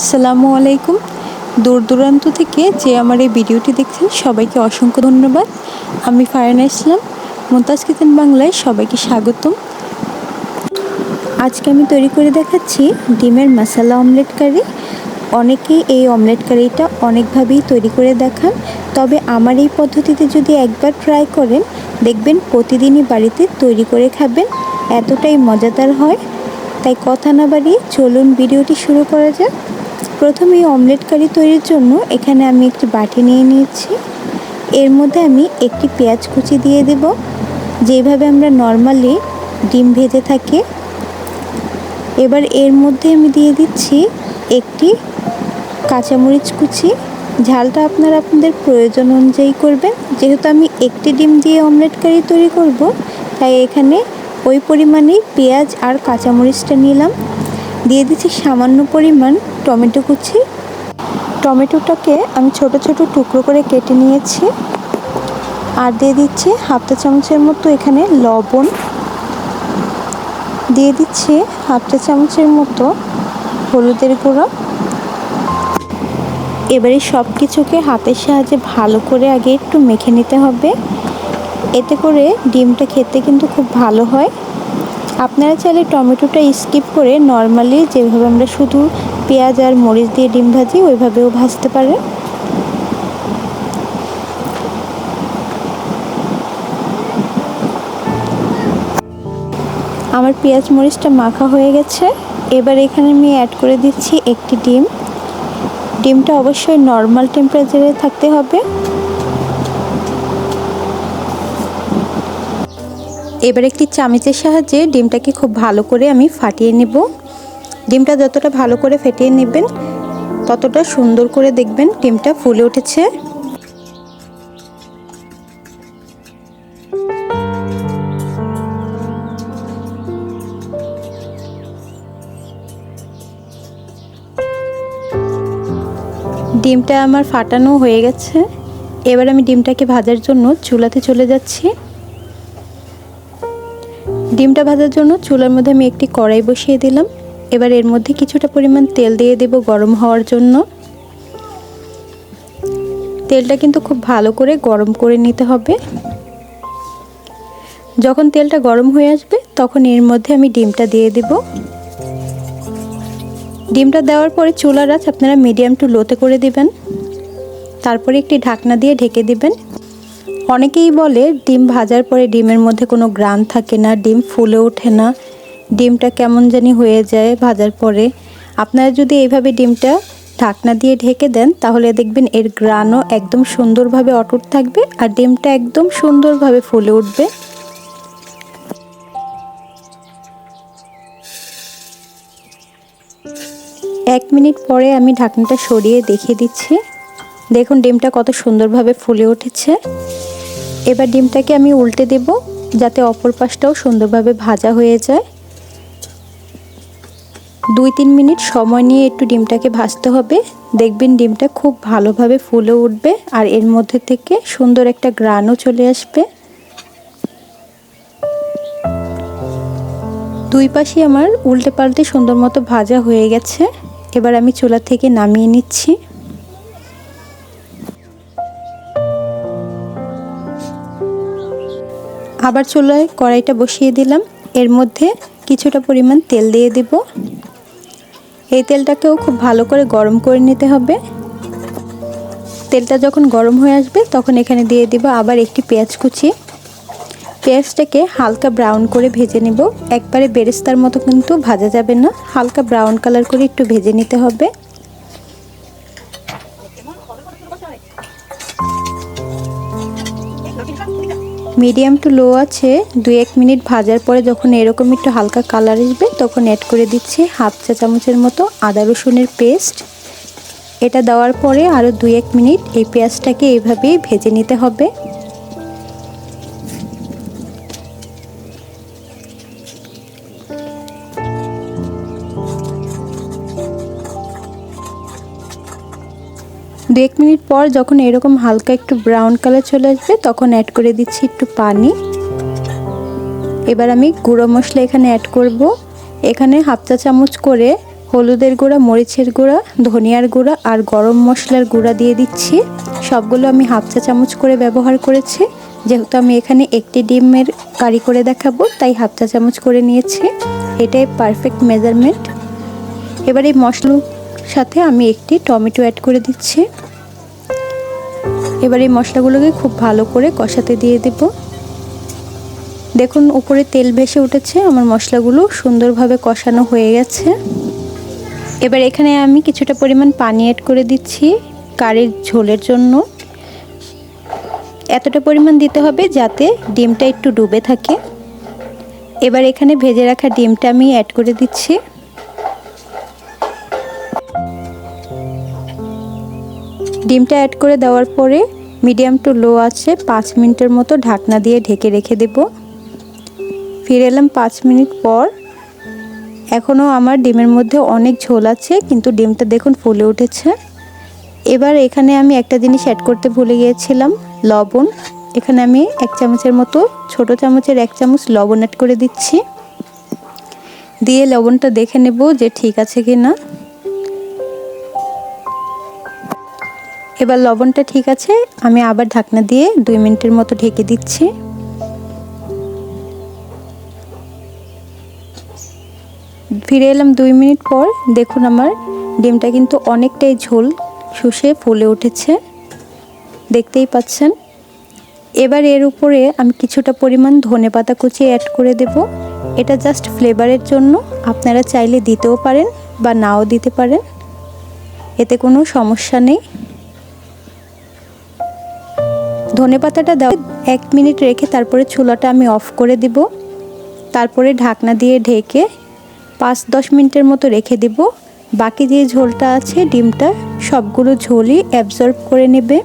আসসালামু আলাইকুম। দূর দূরান্ত থেকে যে আমার এই ভিডিওটি দেখছেন, সবাইকে অসংখ্য ধন্যবাদ। আমি ফায়না ইসলাম মুমতাজ কিচেন বাংলায় সবাইকে স্বাগতম। আজকে আমি তৈরি করে দেখাচ্ছি ডিমের মশালা অমলেট কারি। অনেকেই এই অমলেট কারিটা অনেকভাবেই তৈরি করে দেখান। তবে আমার এই পদ্ধতিতে যদি একবার ট্রাই করেন, দেখবেন প্রতিদিনই বাড়িতে তৈরি করে খাবেন। এতটাই মজাদার হয়। তাই কথা না বাড়িয়ে চলুন ভিডিওটি শুরু করা যাক। প্রথমে অমলেট কারি তৈরির জন্য এখানে আমি একটি বাটি নিয়ে নিয়েছি। এর মধ্যে আমি একটি পেঁয়াজ কুচি দিয়ে দেব। যেভাবে আমরা নর্মালি ডিম ভেজে থাকি। এবার এর মধ্যে আমি দিয়ে দিচ্ছি একটি কাঁচামরিচ কুচি। ঝালটা আপনারা আপনাদের প্রয়োজন অনুযায়ী করবেন। যেহেতু আমি একটি ডিম দিয়ে অমলেট কারি তৈরি করব, তাই এখানে ওই পরিমাণেই পেঁয়াজ আর কাঁচামরিচটা নিলাম। দিয়ে দিচ্ছি সামান্য পরিমাণ টমেটো কুচি। টমেটোটাকে আমি ছোট ছোট টুকরো করে কেটে নিয়েছি। আর দিয়ে দিচ্ছি হাফটা চামচের মতো এখানে লবণ। দিয়ে দিচ্ছি হাফটা চামচের মতো হলুদের গুঁড়ো। এবারে সব কিছুকে হাতের সাহায্যে ভালো করে আগে একটু মেখে নিতে হবে। এতে করে ডিমটা খেতে কিন্তু খুব ভালো হয়। আপনারা চাইলে টমেটোটা স্কিপ করে নর্মালি যেভাবে আমরা শুধু পেঁয়াজ আর মরিচ দিয়ে ডিম ভাজি, ওইভাবেও ভাজতে পারেন। আমার পেঁয়াজ মরিচটা মাখা হয়ে গেছে। এবার এখানে আমি অ্যাড করে দিচ্ছি একটি ডিম। ডিমটা অবশ্যই নর্মাল টেম্পারেচারে থাকতে হবে। এবার একটি চামচের সাহায্যে ডিমটাকে খুব ভালো করে আমি ফাটিয়ে নেব। ডিমটা যতটা ভালো করে ফেটিয়ে নেবেন, ততটা সুন্দর করে দেখবেন ডিমটা ফুলে উঠেছে। ডিমটা আমার ফাটানো হয়ে গেছে। এবার আমি ডিমটাকে ভাজার জন্য চুলাতে চলে যাচ্ছি। ডিমটা ভাজার জন্য চুলার মধ্যে আমি একটি কড়াই বসিয়ে দিলাম। এবার এর মধ্যে কিছুটা পরিমাণ তেল দিয়ে দেব গরম হওয়ার জন্য। তেলটা কিন্তু খুব ভালো করে গরম করে নিতে হবে। যখন তেলটা গরম হয়ে আসবে, তখন এর মধ্যে আমি ডিমটা দিয়ে দেব। ডিমটা দেওয়ার পরে চুলার আঁচ আপনারা মিডিয়াম টু লোতে করে দিবেন। তারপরে একটি ঢাকনা দিয়ে ঢেকে দিবেন। অনেকেই বলে ডিম ভাজার পরে ডিমের মধ্যে কোনো গ্রান থাকে না, ডিম ফুলে ওঠে না, ডিমটা কেমন জানি হয়ে যায় ভাজার পরে। আপনারা যদি এইভাবে ডিমটা ঢাকনা দিয়ে ঢেকে দেন, তাহলে দেখবেন এর গ্রানও একদম সুন্দরভাবে অটুট থাকবে আর ডিমটা একদম সুন্দরভাবে ফুলে উঠবে। এক মিনিট পরে আমি ঢাকনাটা সরিয়ে দেখিয়ে দিচ্ছি। দেখুন ডিমটা কত সুন্দরভাবে ফুলে উঠেছে। এবার ডিমটাকে আমি উল্টে দেব যাতে অপর পাশটাও সুন্দরভাবে ভাজা হয়ে যায়। দুই তিন মিনিট সময় নিয়ে একটু ডিমটাকে ভাজতে হবে। দেখবেন ডিমটা খুব ভালোভাবে ফুলে উঠবে আর এর মধ্যে থেকে সুন্দর একটা গ্রানও চলে আসবে। দুই পাশে আমার উল্টে পাল্টে সুন্দর মতো ভাজা হয়ে গেছে। এবার আমি চুলা থেকে নামিয়ে নিচ্ছি। আবার চুলায় কড়াইটা বসিয়ে দিলাম। এর মধ্যে কিছুটা পরিমাণ তেল দিয়ে দিব। এই তেলটাকেও খুব ভালো করে গরম করে নিতে হবে। তেলটা যখন গরম হয়ে আসবে, তখন এখানে দিয়ে দিব আবার একটি পেঁয়াজ কুচি। পেঁয়াজটাকে হালকা ব্রাউন করে ভেজে নেব। একবারে বেরেস্তার মতো কিন্তু ভাজা যাবে না। হালকা ব্রাউন কালার করে একটু ভেজে নিতে হবে। মিডিয়াম টু লো আছে দু এক মিনিট ভাজার পরে যখন এরকম একটু হালকা কালার আসবে, তখন অ্যাড করে দিচ্ছি হাফ চা চামচের মতো আদা রসুনের পেস্ট এটা দেওয়ার পরে আরও দুই এক মিনিট এই পেঁয়াজটাকে এইভাবেই ভেজে নিতে হবে। এক মিনিট পর যখন এরকম হালকা একটু ব্রাউন কালার চলে আসবে, তখন অ্যাড করে দিচ্ছি একটু পানি। এবার আমি গুঁড়ো মশলা এখানে অ্যাড করব। এখানে হাফ চা চামচ করে হলুদের গুঁড়া, মরিচের গুঁড়া, ধনিয়ার গুঁড়া আর গরম মশলার গুঁড়া দিয়ে দিচ্ছি। সবগুলো আমি হাফ চা চামচ করে ব্যবহার করেছি। যেহেতু আমি এখানে একটি ডিমের কারি করে দেখাবো, তাই হাফ চা চামচ করে নিয়েছি। এটাই পারফেক্ট মেজারমেন্ট এবার এই মশলার সাথে আমি একটি টমেটো অ্যাড করে দিচ্ছি। এবার এই মশলাগুলোকে খুব ভালো করে কষাতে দিয়ে দেব। দেখুন, উপরে তেল ভেসে উঠেছে, আমার মশলাগুলো সুন্দরভাবে কষানো হয়ে গেছে। এবার এখানে আমি কিছুটা পরিমাণ পানি অ্যাড করে দিচ্ছি কারির ঝোলের জন্য। এতটা পরিমাণ দিতে হবে যাতে ডিমটা একটু ডুবে থাকে। এবার এখানে ভেজে রাখা ডিমটা আমি অ্যাড করে দিচ্ছি। ডিমটা অ্যাড করে দেওয়ার পরে মিডিয়াম টু লো আছে, পাঁচ মিনিটের মতো ঢাকনা দিয়ে ঢেকে রেখে দেব। ফিরে এলাম পাঁচ মিনিট পর। এখনও আমার ডিমের মধ্যে অনেক ঝোল আছে, কিন্তু ডিমটা দেখুন ফুলে উঠেছে। এবার এখানে আমি একটা জিনিস অ্যাড করতে ভুলে গিয়েছিলাম, লবণ। এখানে আমি এক চামচের মতো, ছোট চামচের এক চামচ লবণ অ্যাড করে দিচ্ছি। দিয়ে লবণটা দেখে নেব যে ঠিক আছে কি না এবার লবণটা ঠিক আছে, আমি আবার ঢাকনা দিয়ে দুই মিনিটের মতো ঢেকে দিচ্ছি। ফিরে এলাম দুই মিনিট পর, দেখুন আমার ডিমটা কিন্তু অনেকটাই ঝোল, শুষে ফুলে উঠেছে। দেখতেই পাচ্ছেন। এবার এর উপরে আমি কিছুটা পরিমাণ ধনে পাতা কুচি অ্যাড করে দেব। এটা জাস্ট ফ্লেভারের জন্য, আপনারা চাইলে দিতেও পারেন বা নাও দিতে পারেন। এতে কোনো সমস্যা নেই। ধনে পাতাটা দেওয়া এক মিনিট রেখে তারপরে চুলাটা আমি অফ করে দিব। তারপরে ঢাকনা দিয়ে ঢেকে পাঁচ দশ মিনিটের মতো রেখে দিব। বাকি যে ঝোলটা আছে, ডিমটা, সবগুলো ঝোলই অ্যাবজর্ব করে নেবে।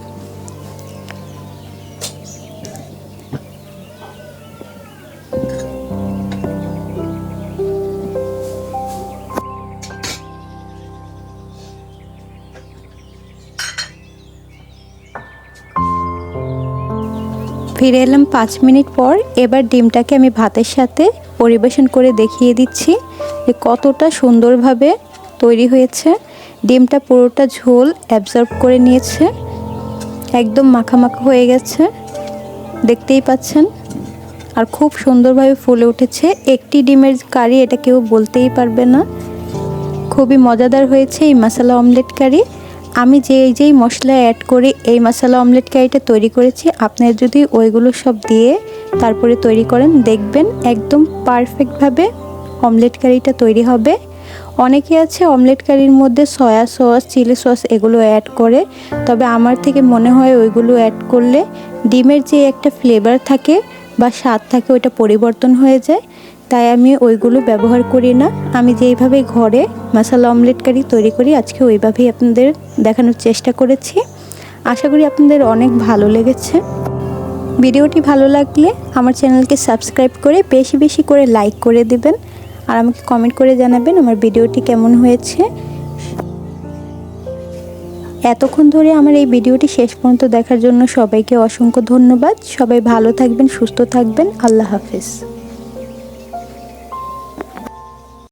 ফিরে এলাম পাঁচ মিনিট পর। এবার ডিমটাকে আমি ভাতের সাথে পরিবেশন করে দেখিয়ে দিচ্ছি যে কতটা সুন্দরভাবে তৈরি হয়েছে। ডিমটা পুরোটা ঝোল অ্যাবজর্ব করে নিয়েছে। একদম মাখামাখা হয়ে গেছে। দেখতেই পাচ্ছেন? আর খুব সুন্দরভাবে ফুলে উঠেছে। একটি ডিমের কারি এটা কেউ বলতেই পারবে না। খুবই মজাদার হয়েছে এই মশলা অমলেট কারি। আমি যে যেই মশলা অ্যাড করে এই মশলা অমলেট কারিটা তৈরি করেছি আপনারা যদি ওইগুলো সব দিয়ে তারপরে তৈরি করেন, দেখবেন একদম পারফেক্টভাবে অমলেট কারিটা তৈরি হবে। অনেকে আছে অমলেট কারির মধ্যে সয়া সস চিলি সস এগুলো অ্যাড করে, তবে আমার থেকে মনে হয় ওইগুলো অ্যাড করলে ডিমের যে একটা ফ্লেভার থাকে বা স্বাদ থাকে ওইটা পরিবর্তন হয়ে যায়, তাই আমি ওইগুলো ব্যবহার করি না। আমি যেইভাবে ঘরে মশালা অমলেট কারি তৈরি করি, আজকে ওইভাবেই আপনাদের দেখানোর চেষ্টা করেছি। আশা করি আপনাদের অনেক ভালো লেগেছে। ভিডিওটি ভালো লাগলে আমার চ্যানেলকে সাবস্ক্রাইব করে বেশি বেশি করে লাইক করে দিবেন। আর আমাকে কমেন্ট করে জানাবেন আমার ভিডিওটি কেমন হয়েছে। এতক্ষণ ধরে আমার এই ভিডিওটি শেষ পর্যন্ত দেখার জন্য সবাইকে অসংখ্য ধন্যবাদ। সবাই ভালো থাকবেন, সুস্থ থাকবেন। আল্লাহ হাফেজ।